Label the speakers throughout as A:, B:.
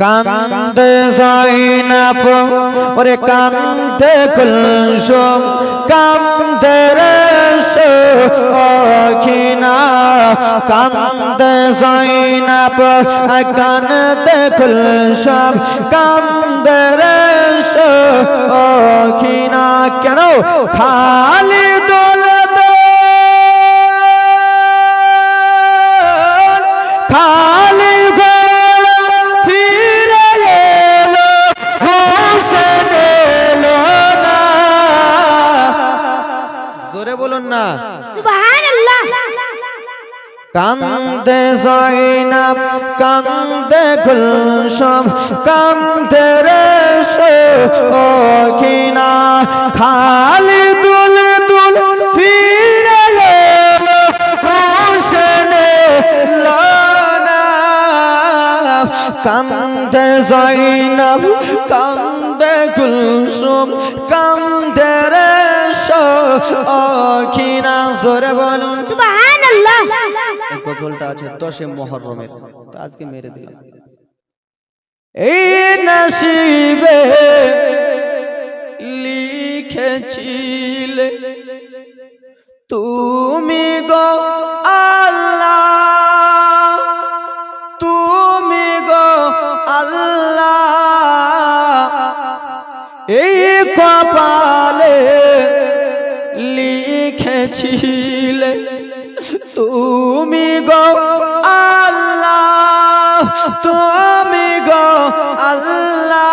A: কান্দে জয়নাব ওরে কান্দে কুলসুম, কান্দে রে সখিনা কান্দে জয়নাব কান্দে কুলসুম, কান্দে রে সখিনা কেন? খালি না। কান্দে জয়নাব কান্দে গুলশম কান্দে রে সখিনা খালি দুল দুল ফিরে এলো হোসেন না কান্দে জয়নাব কান্দে গুলশম কান্দে রে সখিনা জোরে বলুন।
B: সুবহানাল্লাহ।
A: এই গজলটা আছে দশে মহরমের তো আজকে মেরে দিলাম। এই নসিবে লিখেছিলে তুমি গো আল্লাহ তুমি গো আল্লাহ। এই লিখেছিলে তুমি গো আল্লাহ তুমি গো আল্লাহ।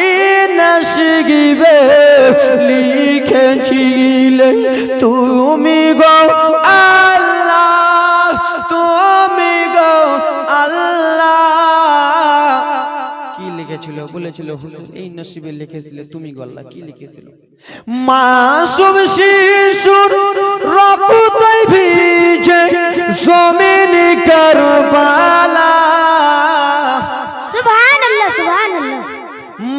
A: এই নসিবে লিখেছিলে তুমি কি লিখেছিল বলেছিল হুজুর এই নসিবে লিখেছিলে তুমি গল্লা কি লিখেছিল? মাসুম শিশুর রক্তই ভিজে জমিন কারবালা।
B: সুবহানাল্লাহ সুবহানাল্লাহ।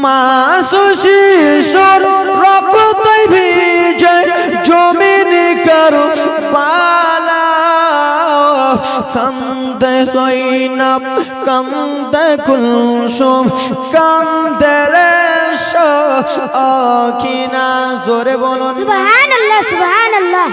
A: মাসু শিশুর রক্তই ভিজে জমিন কারবালা। কান্দে সৈনাব কান্দে কুলসুম কান্দে রে অখিনা জোরে বলুন।
B: সুবহানাল্লাহ সুবহানাল্লাহ।